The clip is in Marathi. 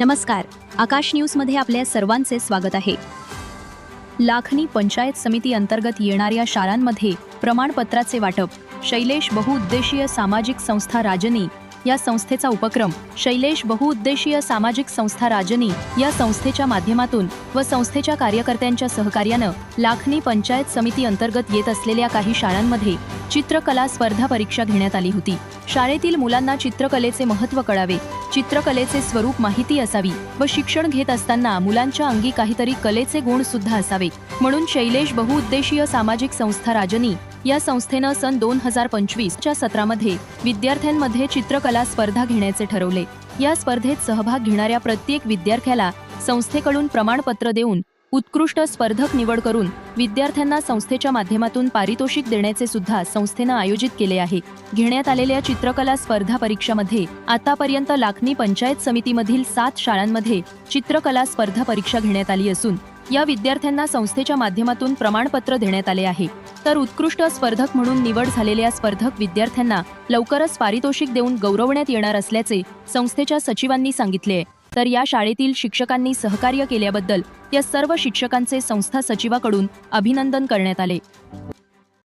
नमस्कार. आकाश न्यूजमध्ये आपल्या सर्वांचे स्वागत आहे. लाखनी पंचायत समिती अंतर्गत येणाऱ्या शाळांमध्ये प्रमाणपत्राचे वाटप. शैलेश बहुउद्देशीय सामाजिक संस्था राजनी या संस्थेचा उपक्रम शैलेश बहुउद्देशीय सामाजिक संस्था राजनी या संस्थेच्या माध्यमातून व संस्थेच्या कार्यकर्त्यांच्या सहकार्यानं लाखनी पंचायत समिती अंतर्गत येत असलेल्या काही शाळांमध्ये चित्रकला स्पर्धा परीक्षा घेण्यात आली होती. शाळेतील मुलांना चित्रकलेचे महत्त्व कळावे चित्रकलेचे स्वरूप माहिती असावी व शिक्षण घेत असताना मुलांच्या अंगी काहीतरी कलेचे गुण सुद्धा असावे. म्हणून शैलेश बहुउद्देशीय सामाजिक संस्था राजनी या संस्थेनं सन दोन हजार पंचवीसच्या सत्रामध्ये विद्यार्थ्यांमध्ये चित्रकला स्पर्धा घेण्याचे ठरवले. या स्पर्धेत सहभाग घेणाऱ्या प्रत्येक विद्यार्थ्याला संस्थेकडून प्रमाणपत्र देऊन उत्कृष्ट स्पर्धक निवड करून विद्यार्थ्यांना संस्थेच्या माध्यमातून पारितोषिक देण्याचे सुद्धा संस्थेनं आयोजित केले आहे. घेण्यात आलेल्या चित्रकला स्पर्धा परीक्षामध्ये आतापर्यंत लाखनी पंचायत समितीमधील सात शाळांमध्ये चित्रकला स्पर्धा परीक्षा घेण्यात आली असून या विद्यार्थ्यांना संस्थेच्या माध्यमातून प्रमाणपत्र देण्यात आले आहे. तर उत्कृष्ट स्पर्धक म्हणून निवड झालेल्या स्पर्धक विद्यार्थ्यांना लवकरच पारितोषिक देऊन गौरवण्यात येणार असल्याचे संस्थेच्या सचिवांनी सांगितले. तर या शाळेतील शिक्षकांनी सहकार्य केल्याबद्दल या सर्व शिक्षकांचे संस्था सचिवाकडून अभिनंदन करण्यात आले.